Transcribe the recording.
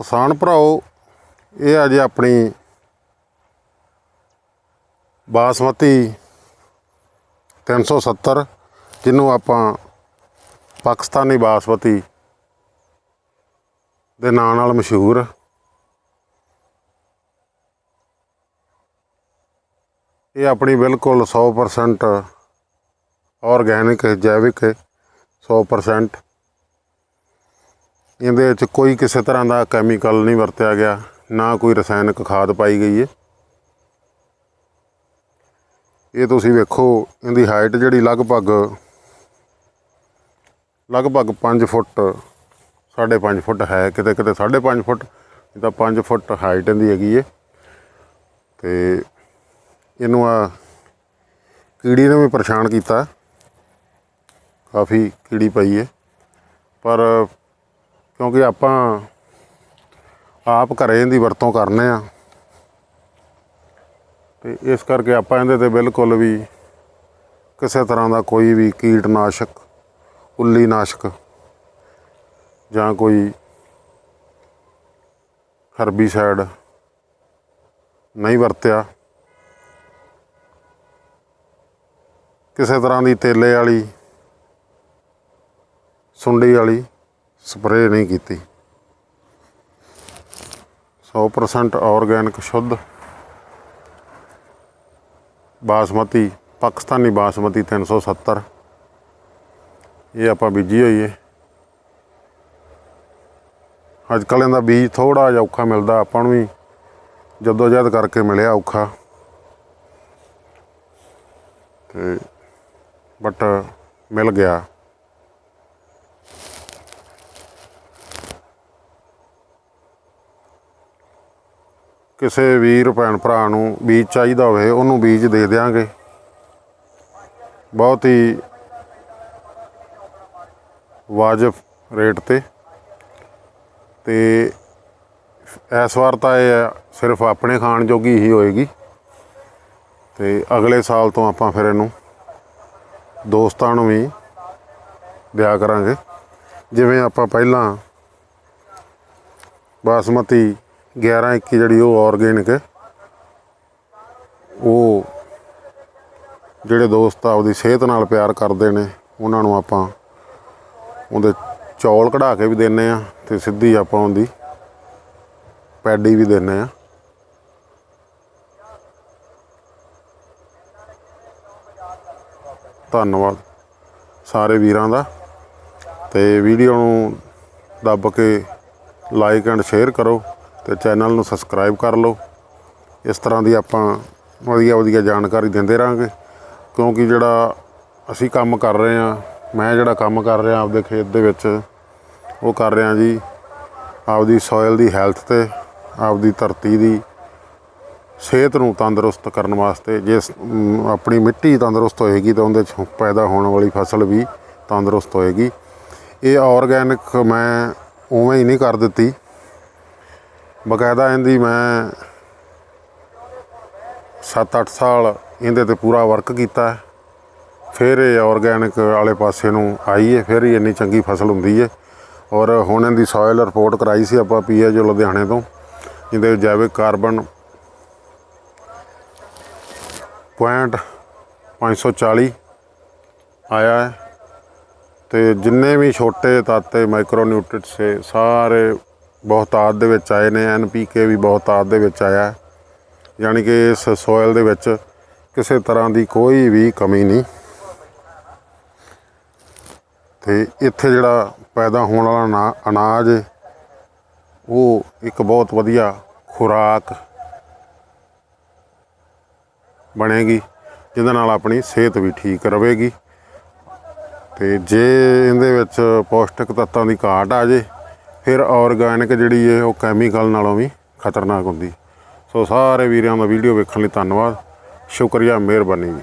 ਕਿਸਾਨ ਭਰਾਓ, ਇਹ ਆ ਜੀ ਆਪਣੀ ਬਾਸਮਤੀ 370 ਜਿਹਨੂੰ ਆਪਾਂ ਪਾਕਿਸਤਾਨੀ ਬਾਸਮਤੀ ਦੇ ਨਾਂ ਨਾਲ ਮਸ਼ਹੂਰ ਇਹ ਆਪਣੀ ਬਿਲਕੁਲ 100% ਆਰਗੈਨਿਕ ਜੈਵਿਕ 100% ਇਹਦੇ ਵਿੱਚ ਕੋਈ ਕਿਸੇ ਤਰ੍ਹਾਂ ਦਾ ਕੈਮੀਕਲ ਨਹੀਂ ਵਰਤਿਆ ਗਿਆ, ਨਾ ਕੋਈ ਰਸਾਇਣਿਕ ਖਾਦ ਪਾਈ ਗਈ ਹੈ ਇਹ ਤੁਸੀਂ ਵੇਖੋ, ਇਹਦੀ ਹਾਈਟ ਜਿਹੜੀ ਲਗਭਗ ਲਗਭਗ 5 ਫੁੱਟ 5.5 ਫੁੱਟ ਹੈ, ਕਿਤੇ ਕਿਤੇ 5.5 ਫੁੱਟ, ਇਹ ਤਾਂ 5 ਫੁੱਟ ਹਾਈਟ ਇਹਦੀ ਹੈਗੀ ਹੈ ਤੇ ਇਹਨੂੰ ਆ ਕੀੜੀ ਨੇ ਵੀ ਪਰੇਸ਼ਾਨ ਕੀਤਾ। ਕਾਫੀ ਕੀੜੀ ਪਈ ਹੈ ਪਰ ਕਿਉਂਕਿ ਆਪਾਂ ਆਪ ਘਰੇ ਦੀ ਵਰਤੋਂ ਕਰਨੇ ਆ। ਤੇ ਇਸ ਕਰਕੇ ਆਪਾਂ ਇਹਦੇ ਤੇ ਬਿਲਕੁਲ ਵੀ ਕਿਸੇ ਤਰ੍ਹਾਂ ਦਾ ਕੋਈ ਵੀ ਕੀਟਨਾਸ਼ਕ ਉੱਲੀ ਨਾਸ਼ਕ ਜਾਂ ਕੋਈ ਹਰਬੀਸਾਈਡ ਨਹੀਂ ਵਰਤਿਆ। ਕਿਸੇ ਤਰ੍ਹਾਂ ਦੀ ਤੇਲੇ ਵਾਲੀ, ਸੁੰਡੀ ਵਾਲੀ ਸਪਰੇਅ ਨਹੀਂ ਕੀਤੀ। 100% ਆਰਗੈਨਿਕ ਸ਼ੁੱਧ ਬਾਸਮਤੀ, ਪਾਕਿਸਤਾਨੀ ਬਾਸਮਤੀ 370 ਇਹ ਆਪਾਂ ਬੀਜੀ ਹੋਈ ਹੈ ਅੱਜ ਕੱਲ੍ਹ ਇਹਦਾ ਬੀਜ ਥੋੜਾ ਜਿਹਾ ਔਖਾ ਮਿਲਦਾ, ਆਪਾਂ ਨੂੰ ਵੀ ਜਦੋਂ ਜਦ ਕਰਕੇ ਮਿਲਿਆ ਔਖਾ। ਤੇ ਬਟ ਮਿਲ ਗਿਆ। ਕਿਸੇ ਵੀਰ ਭੈਣ ਭਰਾ ਨੂੰ ਬੀਜ ਚਾਹੀਦਾ ਹੋਵੇ, ਉਹਨੂੰ ਬੀਜ ਦੇ ਦਿਆਂਗੇ। ਬਹੁਤ ਹੀ ਵਾਜਬ ਰੇਟ ਤੇ। ਤੇ ਇਸ ਵਾਰ ਤਾਂ ਇਹ ਸਿਰਫ ਆਪਣੇ ਖਾਣ ਜੋਗੀ ਹੀ ਹੋਏਗੀ। ਤੇ ਅਗਲੇ ਸਾਲ ਤੋਂ ਆਪਾਂ ਫਿਰ ਇਹਨੂੰ ਦੋਸਤਾਂ ਨੂੰ ਵੀ ਦਿਆ ਕਰਾਂਗੇ। ਜਿਵੇਂ ਆਪਾਂ ਪਹਿਲਾਂ ਬਾਸਮਤੀ 11 21 ਜਿਹੜੀ ਉਹ ਆਰਗੇਨਿਕ ਹੈ, ਉਹ ਜਿਹੜੇ ਦੋਸਤ ਆਪਦੀ ਸਿਹਤ ਨਾਲ ਪਿਆਰ ਕਰਦੇ ਨੇ, ਉਹਨਾਂ ਨੂੰ ਆਪਾਂ ਉਹਦੇ ਚੌਲ ਕਢਾ ਕੇ ਵੀ ਦਿੰਨੇ ਆ ਤੇ ਸਿੱਧੀ ਆਪਾਂ ਉਹਦੀ ਪੈਡੀ ਵੀ ਦਿੰਨੇ ਆ। ਧੰਨਵਾਦ ਸਾਰੇ ਵੀਰਾਂ ਦਾ ਤੇ ਵੀਡੀਓ ਨੂੰ ਦੱਬ ਕੇ ਲਾਈਕ ਐਂਡ ਸ਼ੇਅਰ ਕਰੋ। ਤੇ ਚੈਨਲ ਨੂੰ ਸਬਸਕ੍ਰਾਈਬ ਕਰ ਲਓ। ਇਸ ਤਰ੍ਹਾਂ ਦੀ ਆਪਾਂ ਵਧੀਆ ਵਧੀਆ ਜਾਣਕਾਰੀ ਦਿੰਦੇ ਰਾਂਗੇ ਕਿਉਂਕਿ ਜਿਹੜਾ ਅਸੀਂ ਕੰਮ ਕਰ ਰਹੇ ਹਾਂ, ਮੈਂ ਜਿਹੜਾ ਕੰਮ ਕਰ ਰਿਹਾ ਆਪਦੇ ਖੇਤ ਦੇ ਵਿੱਚ, ਉਹ ਕਰ ਰਿਹਾ ਜੀ ਆਪਦੀ ਸੋਇਲ ਦੀ ਹੈਲਥ ਤੇ, ਆਪਦੀ ਧਰਤੀ ਦੀ ਸਿਹਤ ਨੂੰ ਤੰਦਰੁਸਤ ਕਰਨ ਵਾਸਤੇ ਜੇ ਆਪਣੀ ਮਿੱਟੀ ਤੰਦਰੁਸਤ ਹੋਏਗੀ ਤਾਂ ਉਹਦੇ 'ਚ ਪੈਦਾ ਹੋਣ ਵਾਲੀ ਫਸਲ ਵੀ ਤੰਦਰੁਸਤ ਹੋਏਗੀ। ਇਹ ਆਰਗੈਨਿਕ ਮੈਂ ਉਵੇਂ ਹੀ ਨਹੀਂ ਕਰ ਦਿੱਤੀ। ਬਕਾਇਦਾ ਇਹਦੀ ਮੈਂ 7-8 ਸਾਲ ਇਹਦੇ ਤੇ ਪੂਰਾ ਵਰਕ ਕੀਤਾ ਫਿਰ ਇਹ ਆਰਗੈਨਿਕ ਵਾਲੇ ਪਾਸੇ ਨੂੰ ਆਈ ਹੈ, ਫਿਰ ਹੀ ਇੰਨੀ ਚੰਗੀ ਫਸਲ ਹੁੰਦੀ ਹੈ। ਔਰ ਹੁਣ ਇਹਦੀ ਸੋਇਲ ਰਿਪੋਰਟ ਕਰਾਈ ਸੀ ਆਪਾਂ ਪੀਐਚਓ ਲੁਧਿਆਣੇ ਤੋਂ ਜਿਹਦੇ ਜੈਵਿਕ ਕਾਰਬਨ ਪੁਆਇੰਟ 540 ਆਇਆ ਹੈ। ਤੇ ਜਿੰਨੇ ਵੀ ਛੋਟੇ ਤਾਤੇ ਮਾਈਕਰੋ ਨਿਊਟ੍ਰੀਟਸ ਸਾਰੇ ਬਹੁਤਾਤ ਦੇ ਵਿੱਚ ਆਏ ਨੇ ਐਨਪੀਕੇ ਵੀ ਬਹੁਤਾਤ ਦੇ ਵਿੱਚ ਆਇਆ ਹੈ। ਯਾਨੀ ਕਿ ਇਸ ਸੋਇਲ ਦੇ ਵਿੱਚ ਕਿਸੇ ਤਰ੍ਹਾਂ ਦੀ ਕੋਈ ਵੀ ਕਮੀ ਨਹੀਂ। ਤੇ ਇੱਥੇ ਜਿਹੜਾ ਪੈਦਾ ਹੋਣ ਵਾਲਾ ਨਾ- ਅਨਾਜ, ਉਹ ਇੱਕ ਬਹੁਤ ਵਧੀਆ ਖੁਰਾਕ ਬਣੇਗੀ, ਜਿਹਦੇ ਨਾਲ ਆਪਣੀ ਸਿਹਤ ਵੀ ਠੀਕ ਰਹੇਗੀ। ਤੇ ਜੇ ਇਹਦੇ ਵਿੱਚ ਪੌਸ਼ਟਿਕ ਤੱਤਾਂ ਦੀ ਘਾਟ ਆ ਜੇ ਫਿਰ ਆਰਗੈਨਿਕ ਜਿਹੜੀ ਹੈ ਉਹ ਕੈਮੀਕਲ ਨਾਲੋਂ ਵੀ ਖਤਰਨਾਕ ਹੁੰਦੀ। ਸੋ ਸਾਰੇ ਵੀਰਾਂ ਦਾ ਵੀਡੀਓ ਵੇਖਣ ਲਈ ਧੰਨਵਾਦ। ਸ਼ੁਕਰੀਆ, ਮਿਹਰਬਾਨੀ ਜੀ।